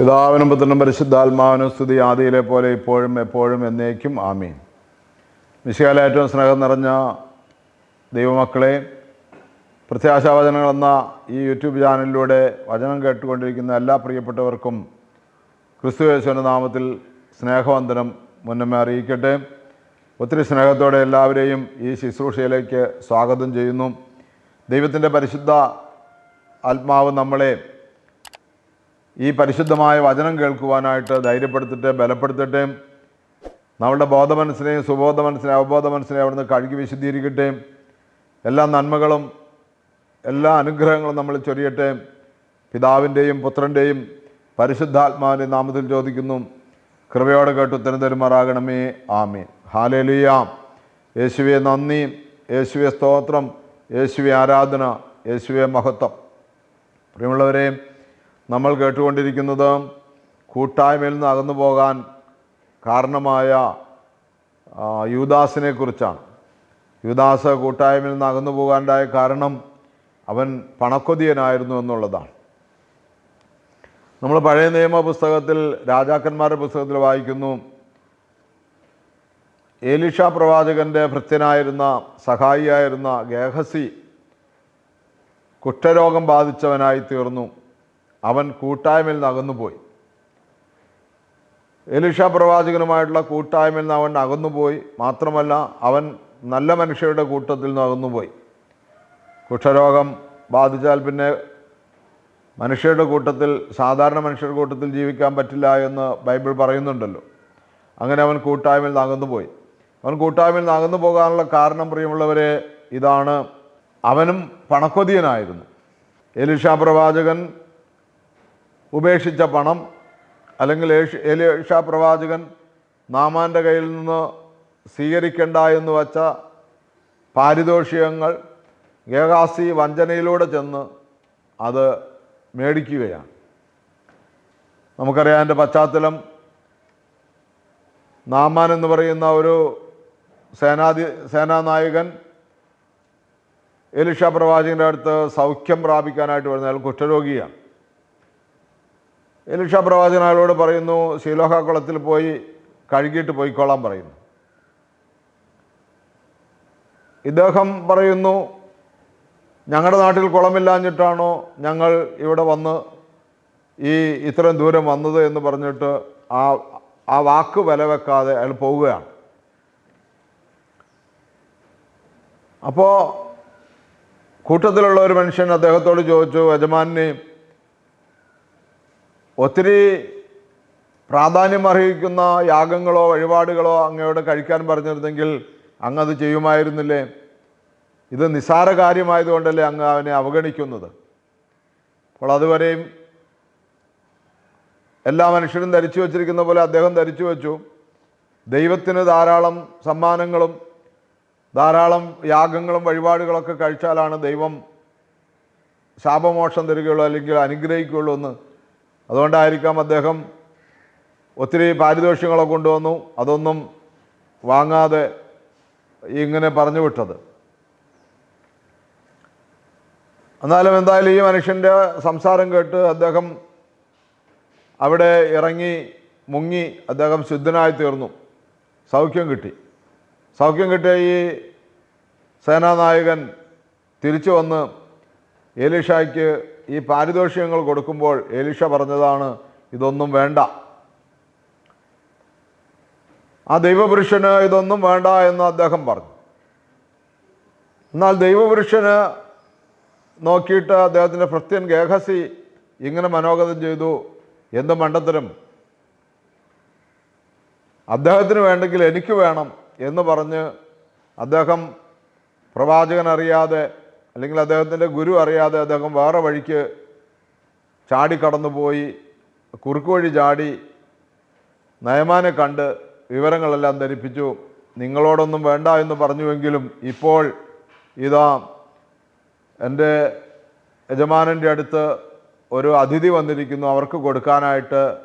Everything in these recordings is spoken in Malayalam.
പിതാവിനും പുത്രനും പരിശുദ്ധാത്മാവിനും സ്തുതി ആദിയിലെ പോലെ ഇപ്പോഴും എപ്പോഴും എന്നേക്കും ആമീൻ. മിശികാല ഏറ്റവും സ്നേഹം നിറഞ്ഞ ദൈവമക്കളെ പ്രത്യാശാവചനങ്ങൾ എന്ന ഈ യൂട്യൂബ് ചാനലിലൂടെ വചനം കേട്ടുകൊണ്ടിരിക്കുന്ന എല്ലാ പ്രിയപ്പെട്ടവർക്കും ക്രിസ്തു യേശുവിന്റെ നാമത്തിൽ സ്നേഹവന്ദനം മുന്നമേ അറിയിക്കട്ടെ. ഒത്തിരി സ്നേഹത്തോടെ എല്ലാവരെയും ഈ ശുശ്രൂഷയിലേക്ക് സ്വാഗതം ചെയ്യുന്നു. ദൈവത്തിന്റെ പരിശുദ്ധ ആത്മാവ് നമ്മളെ ഈ പരിശുദ്ധമായ വചനം കേൾക്കുവാനായിട്ട് ധൈര്യപ്പെടുത്തട്ടെ ബലപ്പെടുത്തട്ടെ നമ്മളുടെ ബോധ മനസ്സിനെയും സുബോധ മനസ്സിനെയും അവബോധ മനസ്സിനെയും അവിടുന്ന് കഴുകി വിശുദ്ധീകരിക്കട്ടെ. എല്ലാ നന്മകളും എല്ലാ അനുഗ്രഹങ്ങളും നമ്മൾ ചൊരിയട്ടെ. പിതാവിന്റെയും പുത്രന്റെയും പരിശുദ്ധാത്മാവിന്റെ നാമത്തിൽ ചോദിക്കുന്നു. കൃപയോടെ കേട്ട് ഉത്തരം തരുമാറാകണമേ. ആമീൻ. ഹാലേലുയാം. യേശുവെ നന്ദി. യേശുവെ സ്തോത്രം. യേശുവെ ആരാധന. യേശുവെ മഹത്വം. പ്രിയമുള്ളവരെ നമ്മൾ കേട്ടുകൊണ്ടിരിക്കുന്നത് കൂട്ടായ്മയിൽ നിന്ന് അകന്നു പോകാൻ കാരണമായ യുദാസിനെ കുറിച്ചാണ്. യൂദാസ് കൂട്ടായ്മയിൽ നിന്ന് അകന്നു പോകാണ്ടായ കാരണം അവൻ പണക്കൊതിയനായിരുന്നു എന്നുള്ളതാണ്. നമ്മൾ പഴയ നിയമ പുസ്തകത്തിൽ രാജാക്കന്മാരുടെ പുസ്തകത്തിൽ വായിക്കുന്നു ഏലിഷ പ്രവാചകന്റെ ഭൃത്യനായിരുന്ന സഹായിയായിരുന്ന ഗേഹസി കുഷ്ഠരോഗം ബാധിച്ചവനായി തീർന്നു. അവൻ കൂട്ടായ്മയിൽ നിന്ന് അകന്നുപോയി എലിഷ പ്രവാചകനുമായിട്ടുള്ള കൂട്ടായ്മയിൽ നിന്ന് അവൻ അകന്നുപോയി. മാത്രമല്ല അവൻ നല്ല മനുഷ്യരുടെ കൂട്ടത്തിൽ നിന്ന് അകന്നുപോയി. കുഷ്ഠരോഗം ബാധിച്ചാൽ പിന്നെ മനുഷ്യരുടെ കൂട്ടത്തിൽ സാധാരണ മനുഷ്യരുടെ കൂട്ടത്തിൽ ജീവിക്കാൻ പറ്റില്ല എന്ന് ബൈബിൾ പറയുന്നുണ്ടല്ലോ. അങ്ങനെ അവൻ കൂട്ടായ്മയിൽ നിന്ന് അകന്നുപോയി. അവൻ കൂട്ടായ്മയിൽ നിന്ന് അകന്നു പോകാനുള്ള കാരണം പ്രിയമുള്ളവരെ ഇതാണ്. അവനും പണക്കൊതിയനായിരുന്നു. എലിഷ പ്രവാചകൻ ഉപേക്ഷിച്ച പണം അല്ലെങ്കിൽ ഏഷ്യ പ്രവാചകൻ നാമാന്റെ കയ്യിൽ നിന്ന് സ്വീകരിക്കേണ്ട എന്ന് വച്ച പാരിതോഷികങ്ങൾ ഗേഹാസി വഞ്ചനയിലൂടെ ചെന്ന് അത് മേടിക്കുകയാണ്. നമുക്കറിയാം എന്റെ പശ്ചാത്തലം നാമാൻ എന്ന് പറയുന്ന ഒരു സേനാധി സേനാനായകൻ എലിഷ പ്രവാചകന്റെ അടുത്ത് സൗഖ്യം പ്രാപിക്കാനായിട്ട് വരുന്ന അയാൾ കുഷ്ഠരോഗിയാണ്. എലിഷ പ്രവാചകൻ പറയുന്നു ശീലോഹ പോയി കഴുകിയിട്ട് പോയിക്കോളാൻ പറയുന്നു. ഇദ്ദേഹം പറയുന്നു ഞങ്ങളുടെ നാട്ടിൽ കുളമില്ലാഞ്ഞിട്ടാണോ ഞങ്ങൾ ഇവിടെ വന്ന് ഈ ഇത്രയും ദൂരം വന്നത്? എന്ന് പറഞ്ഞിട്ട് ആ ആ വാക്ക് വില വെക്കാതെ അയാൾ പോവുകയാണ്. അപ്പോൾ കൂട്ടത്തിലുള്ള ഒരു മനുഷ്യൻ അദ്ദേഹത്തോട് ചോദിച്ചു യജമാനെ ഒത്തിരി പ്രാധാന്യം അർഹിക്കുന്ന യാഗങ്ങളോ വഴിപാടുകളോ അങ്ങയോട് കഴിക്കാൻ പറഞ്ഞിരുന്നെങ്കിൽ അങ്ങ് അത് ചെയ്യുമായിരുന്നില്ലേ? ഇത് നിസ്സാര കാര്യമായതുകൊണ്ടല്ലേ അങ്ങ് അവനെ അവഗണിക്കുന്നത്. അപ്പോൾ അതുവരെയും എല്ലാ മനുഷ്യരും ധരിച്ചു വച്ചിരിക്കുന്ന പോലെ അദ്ദേഹം ധരിച്ചു വെച്ചു. ദൈവത്തിന് ധാരാളം സമ്മാനങ്ങളും ധാരാളം യാഗങ്ങളും വഴിപാടുകളൊക്കെ കഴിച്ചാലാണ് ദൈവം ശാപമോക്ഷം തരികയുള്ളൂ അല്ലെങ്കിൽ അനുഗ്രഹിക്കുകയുള്ളൂ എന്ന് അതുകൊണ്ടായിരിക്കാം അദ്ദേഹം ഒത്തിരി പാരിതോഷ്യങ്ങളെ കൊണ്ടുവന്നു. അതൊന്നും വാങ്ങാതെ ഇങ്ങനെ പറഞ്ഞു വിട്ടത്. എന്നാലും എന്തായാലും ഈ മനുഷ്യന്റെ സംസാരം കേട്ട് അദ്ദേഹം അവിടെ ഇറങ്ങി മുങ്ങി അദ്ദേഹം ശുദ്ധനായി തീർന്നു. സൗഖ്യം കിട്ടി. സൗഖ്യം കിട്ടിയ ഈ സേനാനായകൻ തിരിച്ചു വന്ന് ഏലിഷയ്ക്ക് ഈ പാരിതോഷികങ്ങൾ കൊടുക്കുമ്പോൾ എലിഷ പറഞ്ഞതാണ് ഇതൊന്നും വേണ്ട. ആ ദൈവപുരുഷന് ഇതൊന്നും വേണ്ട എന്ന് അദ്ദേഹം പറഞ്ഞു. എന്നാൽ ദൈവപുരുഷന് നോക്കിയിട്ട് അദ്ദേഹത്തിന്റെ ഭൃത്യൻ ഗേഹസി ഇങ്ങനെ മനോഗതം ചെയ്തു എന്ത് മണ്ടത്തരം? അദ്ദേഹത്തിന് വേണ്ടെങ്കിൽ എനിക്ക് വേണം എന്ന് പറഞ്ഞ് അദ്ദേഹം പ്രവാചകൻ അറിയാതെ അല്ലെങ്കിൽ അദ്ദേഹത്തിന്റെ ഗുരു അറിയാതെ അദ്ദേഹം വേറെ വഴിക്ക് ചാടിക്കടന്നുപോയി കുറുക്ക് വഴി ചാടി നയമാനെ കണ്ട് വിവരങ്ങളെല്ലാം ധരിപ്പിച്ചു. നിങ്ങളോടൊന്നും വേണ്ട എന്ന് പറഞ്ഞുവെങ്കിലും ഇപ്പോൾ ഇതാ എന്റെ യജമാനന്റെ അടുത്ത് ഒരു അതിഥി വന്നിരിക്കുന്നു. അവർക്ക് കൊടുക്കാനായിട്ട്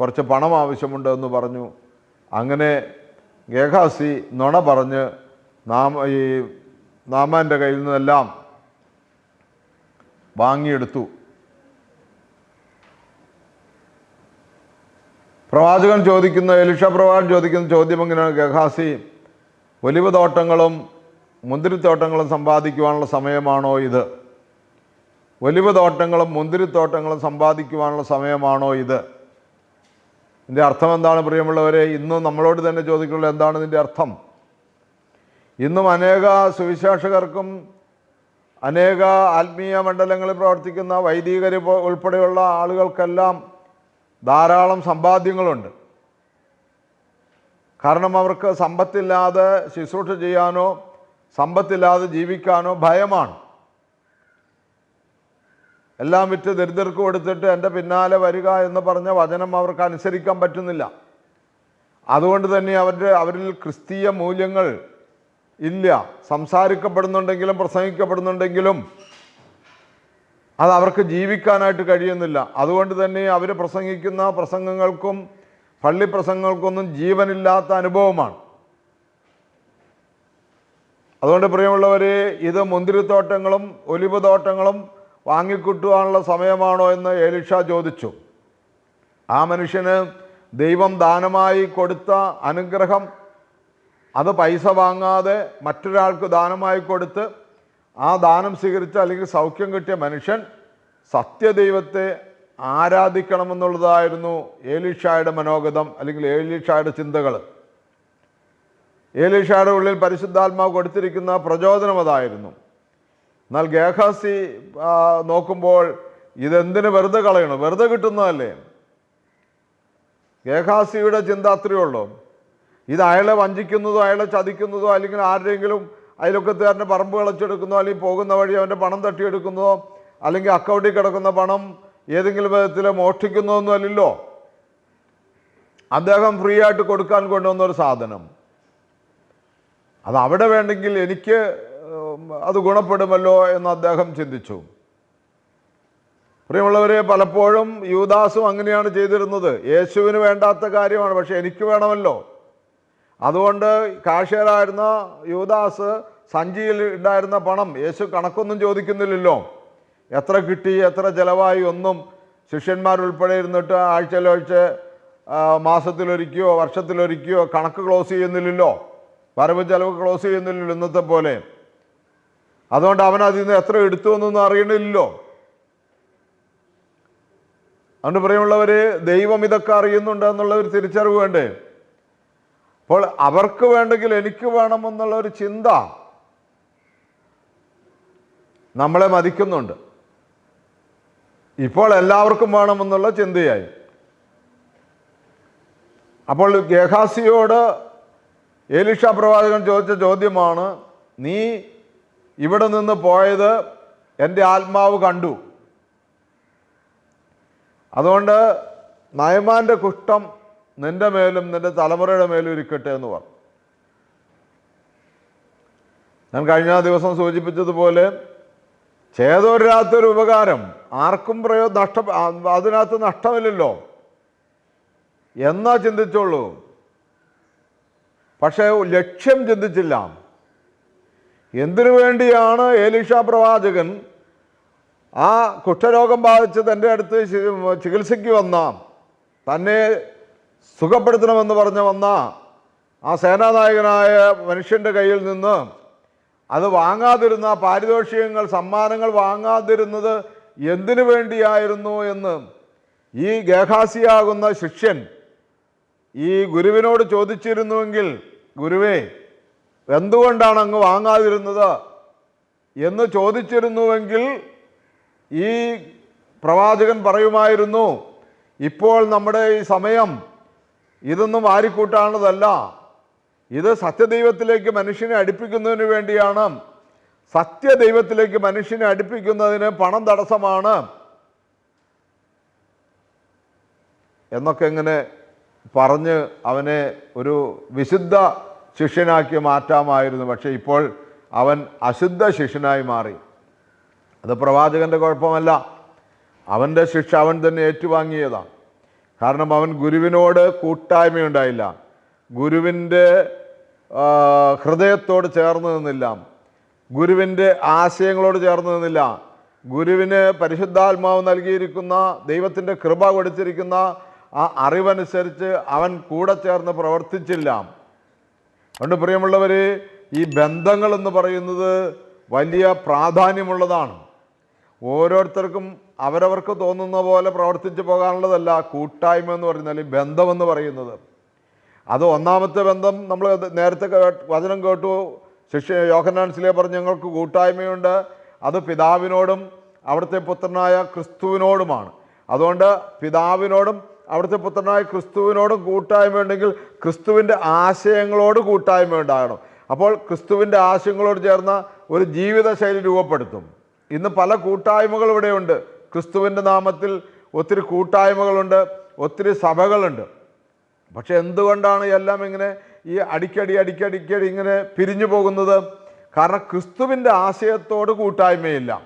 കുറച്ച് പണം ആവശ്യമുണ്ട് എന്ന് പറഞ്ഞു. അങ്ങനെ ഗേഹാസി നുണ പറഞ്ഞ് നാം ഈ നാമാന്റെ കയ്യിൽ നിന്നെല്ലാം വാങ്ങിയെടുത്തു. പ്രവാചകൻ ചോദിക്കുന്ന എലിഷ പ്രവാചകൻ ചോദിക്കുന്ന ചോദ്യം എങ്ങനെയാണ് ഗഹാസി ഒലിവ് തോട്ടങ്ങളും മുന്തിരിത്തോട്ടങ്ങളും സമ്പാദിക്കുവാനുള്ള സമയമാണോ ഇത്? ഒലിവ് തോട്ടങ്ങളും മുന്തിരിത്തോട്ടങ്ങളും സമ്പാദിക്കുവാനുള്ള സമയമാണോ ഇത്? ഇതിന്റെ അർത്ഥം എന്താണ് പ്രിയമുള്ളവരെ? ഇന്നും നമ്മളോട് തന്നെ ചോദിക്കുള്ളൂ എന്താണ് ഇതിന്റെ അർത്ഥം? ഇന്നും അനേക സുവിശേഷകർക്കും അനേക ആത്മീയ മണ്ഡലങ്ങളിൽ പ്രവർത്തിക്കുന്ന വൈദികർ ഉൾപ്പെടെയുള്ള ആളുകൾക്കെല്ലാം ധാരാളം സമ്പാദ്യങ്ങളുണ്ട്. കാരണം അവർക്ക് സമ്പത്തില്ലാതെ ശുശ്രൂഷ ചെയ്യാനോ സമ്പത്തില്ലാതെ ജീവിക്കാനോ ഭയമാണ്. എല്ലാം വിറ്റ് ദരിദ്രർക്ക് കൊടുത്തിട്ട് എന്റെ പിന്നാലെ വരിക എന്ന് പറഞ്ഞ വചനം അവർക്ക് അനുസരിക്കാൻ പറ്റുന്നില്ല. അതുകൊണ്ട് തന്നെ അവരുടെ അവരിൽ ക്രിസ്തീയ മൂല്യങ്ങൾ ഇല്ല. സംസാരിക്കപ്പെടുന്നുണ്ടെങ്കിലും പ്രസംഗിക്കപ്പെടുന്നുണ്ടെങ്കിലും അത് അവർക്ക് ജീവിക്കാനായിട്ട് കഴിയുന്നില്ല. അതുകൊണ്ട് തന്നെ അവർ പ്രസംഗിക്കുന്ന പ്രസംഗങ്ങൾക്കും പള്ളി പ്രസംഗങ്ങൾക്കൊന്നും ജീവനില്ലാത്ത അനുഭവമാണ്. അതുകൊണ്ട് പ്രിയമുള്ളവരെ ഇത് മുന്തിരിത്തോട്ടങ്ങളും ഒലിവ് തോട്ടങ്ങളും വാങ്ങിക്കിട്ടുവാനുള്ള സമയമാണോ എന്ന് ഏലിഷ ചോദിച്ചു. ആ മനുഷ്യന് ദൈവം ദാനമായി കൊടുത്ത അനുഗ്രഹം അത് പൈസ വാങ്ങാതെ മറ്റൊരാൾക്ക് ദാനമായി കൊടുത്ത് ആ ദാനം സ്വീകരിച്ച അല്ലെങ്കിൽ സൗഖ്യം കിട്ടിയ മനുഷ്യൻ സത്യദൈവത്തെ ആരാധിക്കണമെന്നുള്ളതായിരുന്നു ഏലീഷായുടെ മനോഗതം അല്ലെങ്കിൽ ഏലീഷായുടെ ചിന്തകൾ ഏലീഷായുടെ ഉള്ളിൽ പരിശുദ്ധാത്മാവ് കൊടുത്തിരിക്കുന്ന പ്രചോദനം അതായിരുന്നു. എന്നാൽ ഗേഹാസി നോക്കുമ്പോൾ ഇതെന്തിന് വെറുതെ കളയണം? വെറുതെ കിട്ടുന്നതല്ലേ? ഗേഹാസിയുടെ ചിന്ത അത്രയേ ഉള്ളൂ. ഇത് അയാളെ വഞ്ചിക്കുന്നതോ അയാളെ ചതിക്കുന്നതോ അല്ലെങ്കിൽ ആരുടെയെങ്കിലും അയൽവക്കത്തുകാരന്റെ പറമ്പ് കളച്ചെടുക്കുന്നതോ അല്ലെങ്കിൽ പോകുന്ന വഴി അവന്റെ പണം തട്ടിയെടുക്കുന്നതോ അല്ലെങ്കിൽ അക്കൗണ്ടിൽ കിടക്കുന്ന പണം ഏതെങ്കിലും വിധത്തിൽ മോഷ്ടിക്കുന്നതൊന്നും അല്ലല്ലോ. അദ്ദേഹം ഫ്രീ ആയിട്ട് കൊടുക്കാൻ കൊണ്ടുവന്ന ഒരു സാധനം. അത് അവിടെ വേണ്ടെങ്കിൽ എനിക്ക് അത് ഗുണപ്പെടുമല്ലോ എന്ന് അദ്ദേഹം ചിന്തിച്ചു. പ്രിയമുള്ളവരെ പലപ്പോഴും യുവദാസും അങ്ങനെയാണ് ചെയ്തിരുന്നത്. യേശുവിന് വേണ്ടാത്ത കാര്യമാണ് പക്ഷെ എനിക്ക് വേണമല്ലോ. അതുകൊണ്ട് കാഷ്യരായിരുന്ന യുവദാസ് സഞ്ചിയിൽ ഉണ്ടായിരുന്ന പണം യേശു കണക്കൊന്നും ചോദിക്കുന്നില്ലല്ലോ. എത്ര കിട്ടി എത്ര ചിലവായി ഒന്നും ശിഷ്യന്മാരുൾപ്പെടെ ഇരുന്നിട്ട് ആഴ്ചയിലൊഴിച്ച് മാസത്തിലൊരിക്കയോ വർഷത്തിലൊരിക്കയോ കണക്ക് ക്ലോസ് ചെയ്യുന്നില്ലല്ലോ. വരവ് ചിലവ് ക്ലോസ് ചെയ്യുന്നില്ലല്ലോ ഇന്നത്തെ പോലെ. അതുകൊണ്ട് അവൻ അതിൽ നിന്ന് എത്ര എടുത്തു എന്നൊന്നും അറിയണില്ലല്ലോ. അതുകൊണ്ട് പ്രിയമുള്ളവര് ദൈവം ഇതൊക്കെ അറിയുന്നുണ്ട് എന്നുള്ള ഒരു തിരിച്ചറിവ് വേണ്ടേ? അപ്പോൾ അവർക്ക് വേണ്ടെങ്കിൽ എനിക്ക് വേണമെന്നുള്ള ഒരു ചിന്ത നമ്മളെ മതിക്കുന്നുണ്ട്. ഇപ്പോൾ എല്ലാവർക്കും വേണമെന്നുള്ള ചിന്തയായി. അപ്പോൾ ഗേഹാസിയോട് ഏലിഷ പ്രവാചകൻ ചോദിച്ച ചോദ്യമാണ് നീ ഇവിടെ നിന്ന് പോയത് എന്റെ ആത്മാവ് കണ്ടു. അതുകൊണ്ട് നയമാന്റെ കുഷ്ഠം നിന്റെ മേലും നിന്റെ തലമുറയുടെ മേലും ഇരിക്കട്ടെ എന്ന് പറഞ്ഞു. ഞാൻ കഴിഞ്ഞ ദിവസം സൂചിപ്പിച്ചതുപോലെ ചേതോരാത്തൊരു ഉപകാരം ആർക്കും പ്രയോ നഷ്ട അതിനകത്ത് നഷ്ടമില്ലല്ലോ എന്നാ ചിന്തിച്ചോളൂ. പക്ഷേ ലക്ഷ്യം ചിന്തിച്ചില്ല. എന്തിനു വേണ്ടിയാണ് ഏലിഷ പ്രവാചകൻ ആ കുഷ്ഠരോഗം ബാധിച്ച് തന്റെ അടുത്ത് ചികിത്സയ്ക്ക് വന്ന? തന്നെ സുഖപ്പെടുത്തണമെന്ന് പറഞ്ഞ് വന്ന ആ സേനാനായകനായ മനുഷ്യന്റെ കയ്യിൽ നിന്ന് അത് വാങ്ങാതിരുന്ന പാരിതോഷികങ്ങൾ സമ്മാനങ്ങൾ വാങ്ങാതിരുന്നത് എന്തിനു വേണ്ടിയായിരുന്നു എന്ന് ഈ ഗേഹാസിയാകുന്ന ശിഷ്യൻ ഈ ഗുരുവിനോട് ചോദിച്ചിരുന്നുവെങ്കിൽ ഗുരുവേ എന്തുകൊണ്ടാണ് അങ്ങ് വാങ്ങാതിരുന്നത്? എന്ന് ചോദിച്ചിരുന്നുവെങ്കിൽ ഈ പ്രവാചകൻ പറയുമായിരുന്നു ഇപ്പോൾ നമ്മുടെ ഈ സമയം ഇതൊന്നും വാരിക്കൂട്ടാനുള്ളതല്ല. ഇത് സത്യദൈവത്തിലേക്ക് മനുഷ്യനെ അടുപ്പിക്കുന്നതിന് വേണ്ടിയാണ്. സത്യദൈവത്തിലേക്ക് മനുഷ്യനെ അടുപ്പിക്കുന്നതിന് പണം തടസ്സമാണ്. എന്നൊക്കെ ഇങ്ങനെ പറഞ്ഞ് അവനെ ഒരു വിശുദ്ധ ശിഷ്യനാക്കി മാറ്റാമായിരുന്നു. പക്ഷേ ഇപ്പോൾ അവൻ അശുദ്ധ ശിഷ്യനായി മാറി. അത് പ്രവാചകന്റെ കുഴപ്പമല്ല. അവന്റെ ശിക്ഷ അവൻ തന്നെ ഏറ്റുവാങ്ങിയതാണ് കാരണം അവൻ ഗുരുവിനോട് കൂട്ടായ്മയുണ്ടായില്ല. ഗുരുവിന്റെ ഹൃദയത്തോട് ചേർന്ന് നിന്നില്ല. ഗുരുവിന്റെ ആശയങ്ങളോട് ചേർന്ന് നിന്നില്ല. ഗുരുവിന് പരിശുദ്ധാത്മാവ് നൽകിയിരിക്കുന്ന ദൈവത്തിന്റെ കൃപ കൊടുത്തിരിക്കുന്ന ആ അറിവനുസരിച്ച് അവൻ കൂടെ ചേർന്ന് പ്രവർത്തിച്ചില്ല. അതുകൊണ്ട് പ്രിയമുള്ളവർ ഈ ബന്ധങ്ങൾ എന്ന് പറയുന്നത് വലിയ പ്രാധാന്യമുള്ളതാണ്. ഓരോരുത്തർക്കും അവരവർക്ക് തോന്നുന്ന പോലെ പ്രവർത്തിച്ച് പോകാനുള്ളതല്ല കൂട്ടായ്മ എന്ന് പറയുന്നത് അല്ലെങ്കിൽ ബന്ധമെന്ന് പറയുന്നത്. അത് ഒന്നാമത്തെ ബന്ധം നമ്മൾ നേരത്തെ വചനം കേട്ടു. ശിഷ്യ യോഹനാൻസിലെ പറഞ്ഞ് ഞങ്ങൾക്ക് കൂട്ടായ്മയുണ്ട്. അത് പിതാവിനോടും അവിടുത്തെ പുത്രനായ ക്രിസ്തുവിനോടുമാണ്. അതുകൊണ്ട് പിതാവിനോടും അവിടുത്തെ പുത്രനായ ക്രിസ്തുവിനോടും കൂട്ടായ്മ ഉണ്ടെങ്കിൽ ക്രിസ്തുവിന്റെ ആശയങ്ങളോട് കൂട്ടായ്മ ഉണ്ടാകണം. അപ്പോൾ ക്രിസ്തുവിന്റെ ആശയങ്ങളോട് ചേർന്ന ഒരു ജീവിതശൈലി രൂപപ്പെടുത്തും. ഇന്ന് പല കൂട്ടായ്മകൾ ഇവിടെയുണ്ട്. ക്രിസ്തുവിന്റെ നാമത്തിൽ ഒത്തിരി കൂട്ടായ്മകളുണ്ട് ഒത്തിരി സഭകളുണ്ട്. പക്ഷെ എന്തുകൊണ്ടാണ് എല്ലാം ഇങ്ങനെ ഈ അടിക്കടി അടിക്കടിക്കടി ഇങ്ങനെ പിരിഞ്ഞു പോകുന്നത്? കാരണം ക്രിസ്തുവിന്റെ ആശയത്തോട് കൂട്ടായ്മയില്ല.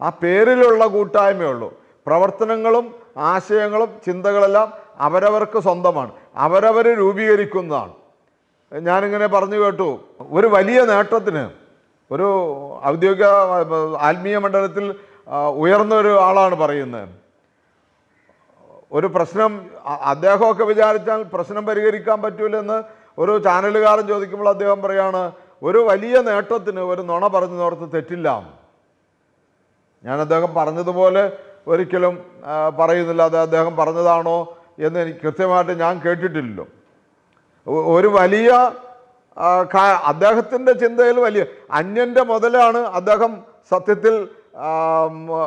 ആ പേരിലുള്ള കൂട്ടായ്മയുള്ളൂ പ്രവർത്തനങ്ങളും ആശയങ്ങളും ചിന്തകളെല്ലാം അവരവർക്ക് സ്വന്തമാണ്. അവരവർ രൂപീകരിക്കുന്നതാണ്. ഞാനിങ്ങനെ പറഞ്ഞു കേട്ടു ഒരു വലിയ നേട്ടത്തിന് ഒരു ഔദ്യോഗിക ആത്മീയ മണ്ഡലത്തിൽ ഉയർന്ന ഒരു ആളാണ് പറയുന്നത്. ഒരു പ്രശ്നം അദ്ദേഹമൊക്കെ വിചാരിച്ചാൽ പ്രശ്നം പരിഹരിക്കാൻ പറ്റൂലെന്ന് ഒരു ചാനലുകാരൻ ചോദിക്കുമ്പോൾ അദ്ദേഹം പറയാണ് ഒരു വലിയ നേട്ടത്തിന് ഒരു നുണ പറഞ്ഞു നോർത്ത് തെറ്റില്ല. ഞാൻ അദ്ദേഹം പറഞ്ഞതുപോലെ ഒരിക്കലും പറയുന്നില്ല. അത് അദ്ദേഹം പറഞ്ഞതാണോ എന്ന് എനിക്ക് കൃത്യമായിട്ട് ഞാൻ കേട്ടിട്ടില്ലല്ലോ. ഒരു വലിയ അദ്ദേഹത്തിന്റെ ചിന്തയിൽ വലിയ അന്യന്റെ മുതലാണ് അദ്ദേഹം സത്യത്തിൽ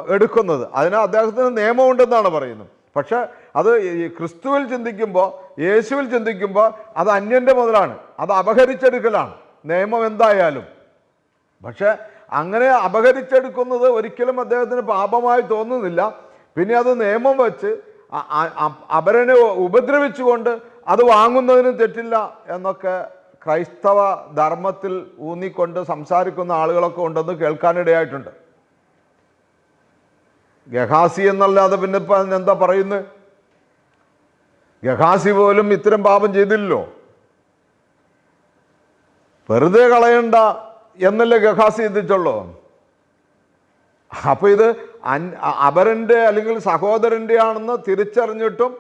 എടുക്കുന്നത്. അതിന് അദ്ദേഹത്തിന് നിയമമുണ്ടെന്നാണ് പറയുന്നത്. പക്ഷെ അത് ക്രിസ്തുവിൽ ചിന്തിക്കുമ്പോൾ യേശുവിൽ ചിന്തിക്കുമ്പോൾ അത് അന്യന്റെ മുതലാണ്. അത് അപഹരിച്ചെടുക്കലാണ്. നിയമം എന്തായാലും. പക്ഷെ അങ്ങനെ അപഹരിച്ചെടുക്കുന്നത് ഒരിക്കലും അദ്ദേഹത്തിന് പാപമായി തോന്നുന്നില്ല. പിന്നെ അത് നിയമം വെച്ച് അപരനെ ഉപദ്രവിച്ചുകൊണ്ട് അത് വാങ്ങുന്നതിന് തെറ്റില്ല എന്നൊക്കെ ക്രൈസ്തവ ധർമ്മത്തിൽ ഊന്നിക്കൊണ്ട് സംസാരിക്കുന്ന ആളുകളൊക്കെ ഉണ്ടെന്ന് കേൾക്കാനിടയായിട്ടുണ്ട്. ഗഹാസി എന്നല്ലാതെ പിന്നെ ഇപ്പം എന്താ പറയുന്നത് ഗഹാസി പോലും ഇത്തരം പാപം ചെയ്തില്ലല്ലോ. വെറുതെ കളയണ്ട എന്നല്ലേ ഗഹാസി ചിന്തിച്ചുള്ളൂ. അപ്പോൾ ഇത് അൻ അപരന്റെ അല്ലെങ്കിൽ സഹോദരന്റെ ആണെന്ന് തിരിച്ചറിഞ്ഞിട്ടും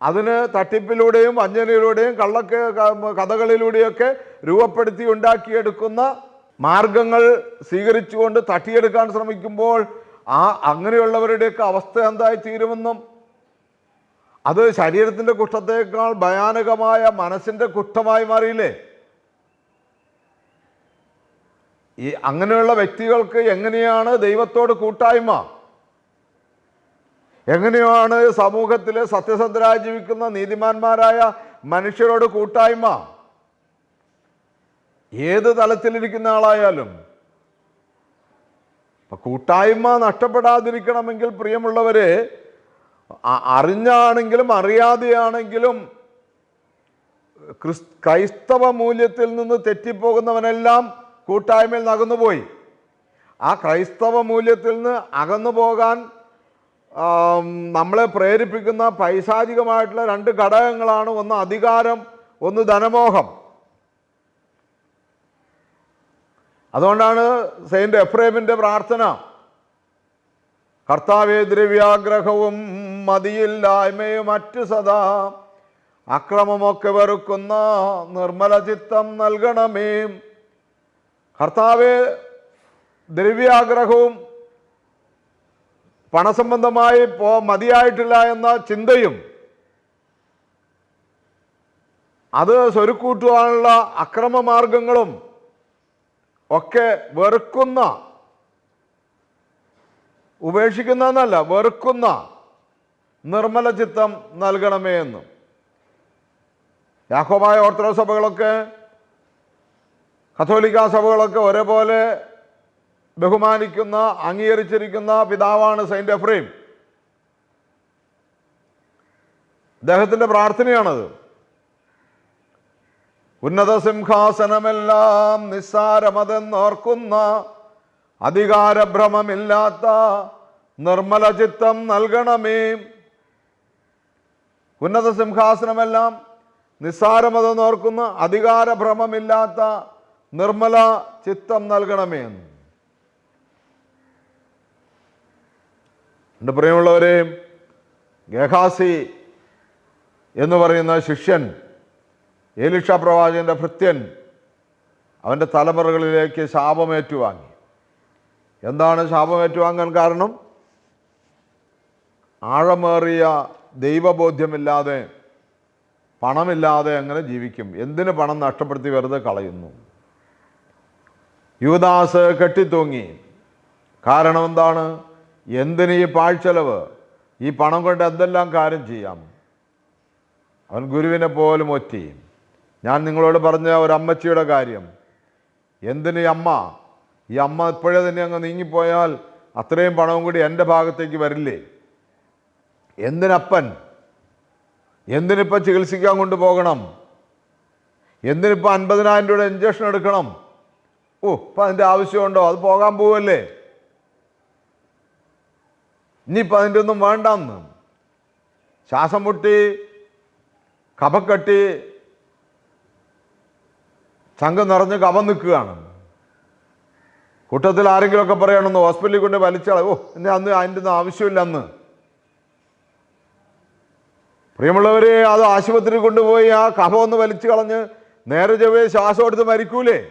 അതിന് തട്ടിപ്പിലൂടെയും വഞ്ചനയിലൂടെയും കള്ളക്ക് കഥകളിലൂടെയൊക്കെ രൂപപ്പെടുത്തി ഉണ്ടാക്കിയെടുക്കുന്ന മാർഗങ്ങൾ സ്വീകരിച്ചുകൊണ്ട് തട്ടിയെടുക്കാൻ ശ്രമിക്കുമ്പോൾ ആ അങ്ങനെയുള്ളവരുടെയൊക്കെ അവസ്ഥ എന്തായി തീരുമെന്നും അത് ശരീരത്തിന്റെ കുഷ്ഠത്തേക്കാൾ ഭയാനകമായ മനസ്സിന്റെ കുഷ്ഠമായി മാറിയില്ലേ? ഈ അങ്ങനെയുള്ള വ്യക്തികൾക്ക് എങ്ങനെയാണ് ദൈവത്തോട് കൂട്ടായ്മ? എങ്ങനെയാണ് സമൂഹത്തിൽ സത്യസന്ധരായി ജീവിക്കുന്ന നീതിമാന്മാരായ മനുഷ്യരോട് കൂട്ടായ്മ? ഏത് തലത്തിലിരിക്കുന്ന ആളായാലും അപ്പൊ കൂട്ടായ്മ നഷ്ടപ്പെടാതിരിക്കണമെങ്കിൽ പ്രിയമുള്ളവരെ അറിഞ്ഞാണെങ്കിലും അറിയാതെയാണെങ്കിലും ക്രിസ് ക്രൈസ്തവ മൂല്യത്തിൽ നിന്ന് തെറ്റിപ്പോകുന്നവനെല്ലാം കൂട്ടായ്മയിൽ നിന്ന് അകന്നുപോയി ആ ക്രൈസ്തവ മൂല്യത്തിൽ നിന്ന് അകന്നു പോകാൻ നമ്മളെ പ്രേരിപ്പിക്കുന്ന പൈശാചികമായിട്ടുള്ള രണ്ട് ഘടകങ്ങളാണ് ഒന്ന് അധികാരം ഒന്ന് ധനമോഹം. അതുകൊണ്ടാണ് സെയിന്റ് എഫ്രേമിന്റെ പ്രാർത്ഥന. കർത്താവെ ദ്രവ്യാഗ്രഹവും മതിയില്ലായ്മയും മറ്റു സദാ. അക്രമമൊക്കെ വെറുക്കുന്ന നിർമ്മല ചിത്തം നൽകണമേ. കർത്താവെ ദ്രവ്യാഗ്രഹവും പണസംബന്ധമായി പോ മതിയായിട്ടില്ല എന്ന ചിന്തയും അത് സ്വരുക്കൂട്ടുവാനുള്ള അക്രമമാർഗങ്ങളും ഒക്കെ വെറുക്കുന്ന ഉപേക്ഷിക്കുന്ന എന്നല്ല വെറുക്കുന്ന നിർമ്മല ചിത്തം നൽകണമേ എന്ന്. യാക്കോബായ ഓർത്തഡോക്സ് സഭകളൊക്കെ കത്തോലിക്ക സഭകളൊക്കെ ഒരേപോലെ ബഹുമാനിക്കുന്ന അംഗീകരിച്ചിരിക്കുന്ന പിതാവാണ് സെയിന്റ് എഫ്രീം. അദ്ദേഹത്തിന്റെ പ്രാർത്ഥനയാണത്. ഉന്നത സിംഹാസനമെല്ലാം നിസ്സാരമതെന്നോർക്കുന്ന അധികാരഭ്രമമില്ലാത്ത നിർമ്മല ചിത്തം നൽകണമേ. ഉന്നത സിംഹാസനമെല്ലാം നിസ്സാരമതെന്നോർക്കുന്ന അധികാരഭ്രമമില്ലാത്ത നിർമ്മല ചിത്തം നൽകണമേ എന്ന്. എന്റെ പ്രിയമുള്ളവരെ ഗഹാസി എന്ന് പറയുന്ന ശിഷ്യൻ ഏലിഷ പ്രവാചകന്റെ ഭൃത്യൻ അവന്റെ തലമുറകളിലേക്ക് ശാപമേറ്റുവാങ്ങി. എന്താണ് ശാപമേറ്റുവാങ്ങാൻ കാരണം? ആഴമേറിയ ദൈവബോധ്യമില്ലാതെ പണമില്ലാതെ അങ്ങനെ ജീവിക്കും. എന്തിന് പണം നഷ്ടപ്പെടുത്തി വെറുതെ കളയുന്നു? യുവദാസ് കെട്ടിത്തൂങ്ങി. കാരണം എന്താണ്? എന്തിന് ഈ പാഴ്ചെലവ്? ഈ പണം കൊണ്ട് എന്തെല്ലാം കാര്യം ചെയ്യാം? അവൻ ഗുരുവിനെ പോലും ഒറ്റി. ഞാൻ നിങ്ങളോട് പറഞ്ഞ ഒരു അമ്മച്ചിയുടെ കാര്യം. എന്തിന് അമ്മ? ഈ അമ്മ ഇപ്പോഴേ തന്നെ അങ്ങ് നീങ്ങിപ്പോയാൽ അത്രയും പണവും കൂടി എന്റെ ഭാഗത്തേക്ക് വരില്ലേ? എന്തിനപ്പൻ? എന്തിനിപ്പോൾ ചികിത്സിക്കാൻ കൊണ്ടുപോകണം? എന്തിനിപ്പോൾ അൻപതിനായിരം രൂപയുടെ ഇഞ്ചക്ഷൻ എടുക്കണം? ഓ ഇപ്പം അതിന്റെ ആവശ്യമുണ്ടോ? അത് പോകാൻ പോവല്ലേ? ഇനിയിപ്പോൾ അതിന്റെ ഒന്നും വേണ്ടെന്ന്. ശ്വാസം മുട്ടി കഫക്കെട്ടി ചങ്കം നിറഞ്ഞ് കവം നിൽക്കുകയാണ്. കൂട്ടത്തിൽ ആരെങ്കിലുമൊക്കെ പറയണമെന്ന് ഹോസ്പിറ്റലിൽ കൊണ്ട് വലിച്ചാൽ ഓ എന്നെ അന്ന് അതിന്റെ ഒന്നും ആവശ്യമില്ല അന്ന്. പ്രിയമുള്ളവരെ അത് ആശുപത്രിയിൽ കൊണ്ടുപോയി ആ കഫം ഒന്ന് വലിച്ചു കളഞ്ഞ് നേരെ ചെവേ ശ്വാസം എടുത്ത് മരിക്കൂലേ?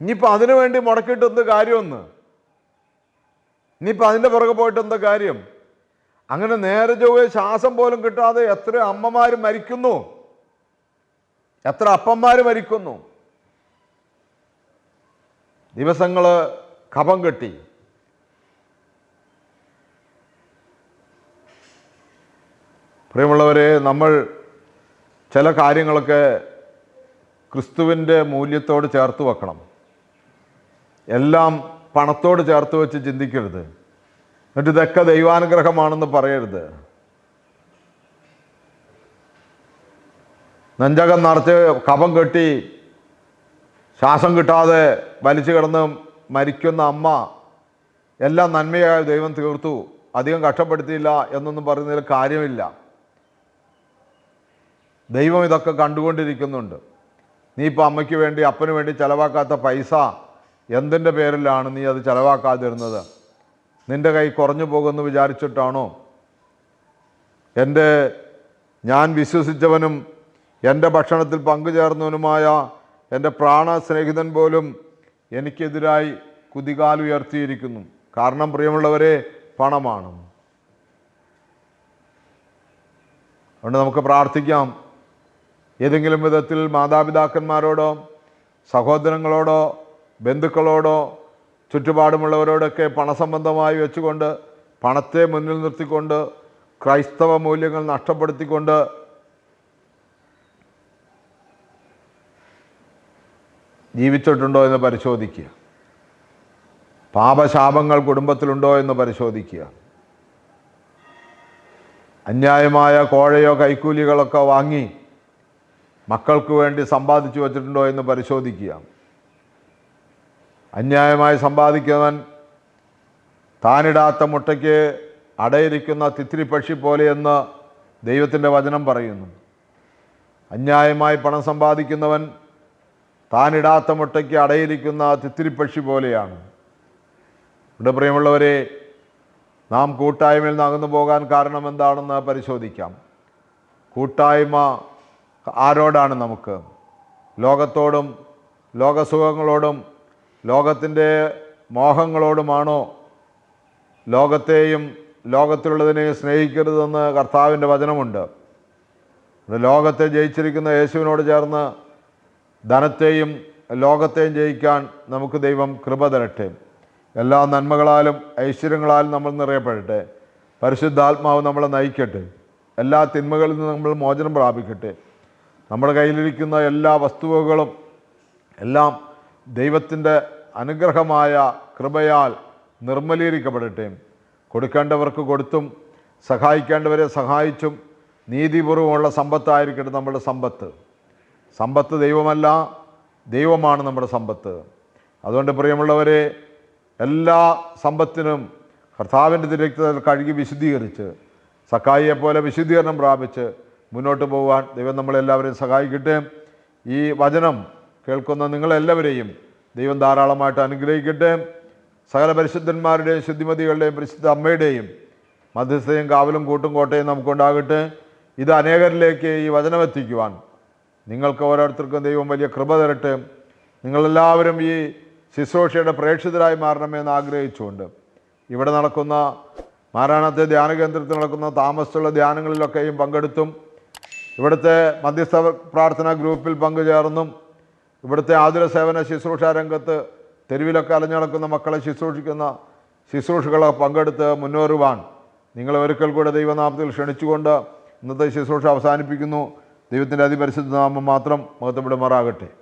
ഇനിയിപ്പോൾ അതിനു വേണ്ടി മുടക്കിയിട്ട് എന്ത് കാര്യമൊന്ന്? ഇനിയിപ്പോൾ അതിന്റെ പുറകെ പോയിട്ട് എന്താ കാര്യം? അങ്ങനെ നേരെ ചൊവ്വേ ശ്വാസം പോലും കിട്ടാതെ എത്ര അമ്മമാർ മരിക്കുന്നു. എത്ര അപ്പന്മാർ മരിക്കുന്നു? ദിവസങ്ങൾ കപം കെട്ടി. പ്രിയമുള്ളവരെ നമ്മൾ ചില കാര്യങ്ങളൊക്കെ ക്രിസ്തുവിന്റെ മൂല്യത്തോട് ചേർത്ത് വെക്കണം. എല്ലാം പണത്തോട് ചേർത്ത് വെച്ച് ചിന്തിക്കരുത്. എന്നിട്ട് ഇതൊക്കെ ദൈവാനുഗ്രഹമാണെന്ന് പറയരുത്. നെഞ്ചകം നിറച്ച് കഫം കെട്ടി ശ്വാസം കിട്ടാതെ വലിച്ചു കിടന്ന് മരിക്കുന്ന അമ്മ എല്ലാം നന്മയായ ദൈവം തീർത്തു. അധികം കഷ്ടപ്പെടുത്തിയില്ല എന്നൊന്നും പറയുന്നതിൽ കാര്യമില്ല. ദൈവം ഇതൊക്കെ കണ്ടുകൊണ്ടിരിക്കുന്നുണ്ട്. നീ ഇപ്പോൾ അമ്മയ്ക്ക് വേണ്ടി അപ്പന് വേണ്ടി ചിലവാക്കാത്ത പൈസ എന്തിന്റെ പേരിലാണ് നീ അത് ചിലവാക്കാതിരുന്നത്? നിന്റെ കൈ കുറഞ്ഞു പോകുമെന്ന് വിചാരിച്ചിട്ടാണോ? എന്റെ ഞാൻ വിശ്വസിച്ചവനും എന്റെ ഭക്ഷണത്തിൽ പങ്കുചേർന്നവനുമായ എന്റെ പ്രാണ സ്നേഹിതൻ പോലും എനിക്കെതിരായി കുതികാലുയർത്തിയിരിക്കുന്നു കാരണം പ്രിയമുള്ളവരെ പണമാണ്. അതുകൊണ്ട് നമുക്ക് പ്രാർത്ഥിക്കാം. ഏതെങ്കിലും വിധത്തിൽ മാതാപിതാക്കന്മാരോടോ സഹോദരങ്ങളോടോ ബന്ധുക്കളോടോ ചുറ്റുപാടുമുള്ളവരോടൊക്കെ പണസംബന്ധമായി വെച്ചുകൊണ്ട് പണത്തെ മുന്നിൽ നിർത്തിക്കൊണ്ട് ക്രൈസ്തവ മൂല്യങ്ങൾ നഷ്ടപ്പെടുത്തിക്കൊണ്ട് ജീവിച്ചിട്ടുണ്ടോ എന്ന് പരിശോധിക്കുക. പാപശാപങ്ങൾ കുടുംബത്തിലുണ്ടോ എന്ന് പരിശോധിക്കുക. അന്യായമായ കോഴയോ കൈക്കൂലികളൊക്കെ വാങ്ങി മക്കൾക്ക് വേണ്ടി സമ്പാദിച്ചു വച്ചിട്ടുണ്ടോ എന്ന് പരിശോധിക്കുക. അന്യായമായി സമ്പാദിക്കുന്നവൻ താനിടാത്ത മുട്ടയ്ക്ക് അടയിരിക്കുന്ന തിത്തിരി പക്ഷി പോലെയെന്ന് ദൈവത്തിന്റെ വചനം പറയുന്നു. അന്യായമായി പണം സമ്പാദിക്കുന്നവൻ താനിടാത്ത മുട്ടയ്ക്ക് അടയിരിക്കുന്ന തിത്തിരി പക്ഷി പോലെയാണ്. ഇവിടെ പ്രിയമുള്ളവരെ നാം കൂട്ടായ്മയിൽ നിന്ന് അകന്നു പോകാൻ കാരണം എന്താണെന്ന് പരിശോധിക്കാം. കൂട്ടായ്മ ആരോടാണ് നമുക്ക്? ലോകത്തോടും ലോകസുഖങ്ങളോടും ലോകത്തിന്റെ മോഹങ്ങളോടുമാണോ ലോകത്തെയും ലോകത്തിലുള്ളതിനെയും സ്നേഹിക്കരുതെന്ന് കർത്താവിന്റെ വചനമുണ്ട്. ലോകത്തെ ജയിച്ചിരിക്കുന്ന യേശുവിനോട് ചേർന്ന് ധനത്തെയും ലോകത്തെയും ജയിക്കാൻ നമുക്ക് ദൈവം കൃപ തരട്ടെ. എല്ലാ നന്മകളാലും ഐശ്വര്യങ്ങളാലും നമ്മൾ നിറയപ്പെടട്ടെ. പരിശുദ്ധാത്മാവ് നമ്മളെ നയിക്കട്ടെ. എല്ലാ തിന്മകളിൽ നിന്ന് നമ്മൾ മോചനം പ്രാപിക്കട്ടെ. നമ്മുടെ കയ്യിലിരിക്കുന്ന എല്ലാ വസ്തുവകളും എല്ലാം ദൈവത്തിന്റെ അനുഗ്രഹമായ കൃപയാൽ നിർമ്മലീകരിക്കപ്പെടട്ടെ. കൊടുക്കേണ്ടവർക്ക് കൊടുത്തും സഹായിക്കേണ്ടവരെ സഹായിച്ചും നീതിപൂർവമുള്ള സമ്പത്തായിരിക്കട്ടെ നമ്മുടെ സമ്പത്ത്. സമ്പത്ത് ദൈവമല്ല ദൈവമാണ് നമ്മുടെ സമ്പത്ത്. അതുകൊണ്ട് പ്രിയമുള്ളവരെ എല്ലാ സമ്പത്തിനും കർത്താവിന്റെ തിരക്തത്തിൽ കഴുകി വിശുദ്ധീകരിച്ച് സക്കായിയെ പോലെ വിശുദ്ധീകരണം പ്രാപിച്ച് മുന്നോട്ട് പോകാൻ ദൈവം നമ്മളെല്ലാവരെയും സഹായിക്കട്ടെ. ഈ വചനം കേൾക്കുന്ന നിങ്ങളെല്ലാവരെയും ദൈവം ധാരാളമായിട്ട് അനുഗ്രഹിക്കട്ടെ. സകല പരിശുദ്ധന്മാരുടെയും ശുദ്ധിമതികളുടെയും പരിശുദ്ധ അമ്മയുടെയും മധ്യസ്ഥയും കാവലും കൂട്ടും കോട്ടയും നമുക്കുണ്ടാകട്ടെ. ഇത് അനേകരിലേക്ക് ഈ വചനം എത്തിക്കുവാൻ നിങ്ങൾക്ക് ഓരോരുത്തർക്കും ദൈവം വലിയ കൃപ തരട്ടെ. നിങ്ങളെല്ലാവരും ഈ ശുശ്രൂഷയുടെ പ്രേക്ഷിതരായി മാറണമെന്ന് ആഗ്രഹിച്ചുകൊണ്ട് ഇവിടെ നടക്കുന്ന മാരാണത്തെ ധ്യാന കേന്ദ്രത്തിൽ നടക്കുന്ന താമസമുള്ള ധ്യാനങ്ങളിലൊക്കെയും പങ്കെടുത്തും. ഇവിടുത്തെ മധ്യസ്ഥ പ്രാർത്ഥനാ ഗ്രൂപ്പിൽ പങ്കുചേർന്നും ഇവിടുത്തെ ആതുര സേവന ശുശ്രൂഷ രംഗത്ത് തെരുവിലൊക്കെ അലഞ്ഞു നടക്കുന്ന മക്കളെ ശുശ്രൂഷിക്കുന്ന ശുശ്രൂഷകളെ പങ്കെടുത്ത് മുന്നേറുവാൻ നിങ്ങളെ ഒരിക്കൽ കൂടെ ദൈവനാമത്തിൽ ക്ഷണിച്ചുകൊണ്ട് ഇന്നത്തെ ശുശ്രൂഷ അവസാനിപ്പിക്കുന്നു. ദൈവത്തിന്റെ അതിപരിശുദ്ധ നാമം മാത്രം മഹത്വപ്പെടുമാറാകട്ടെ.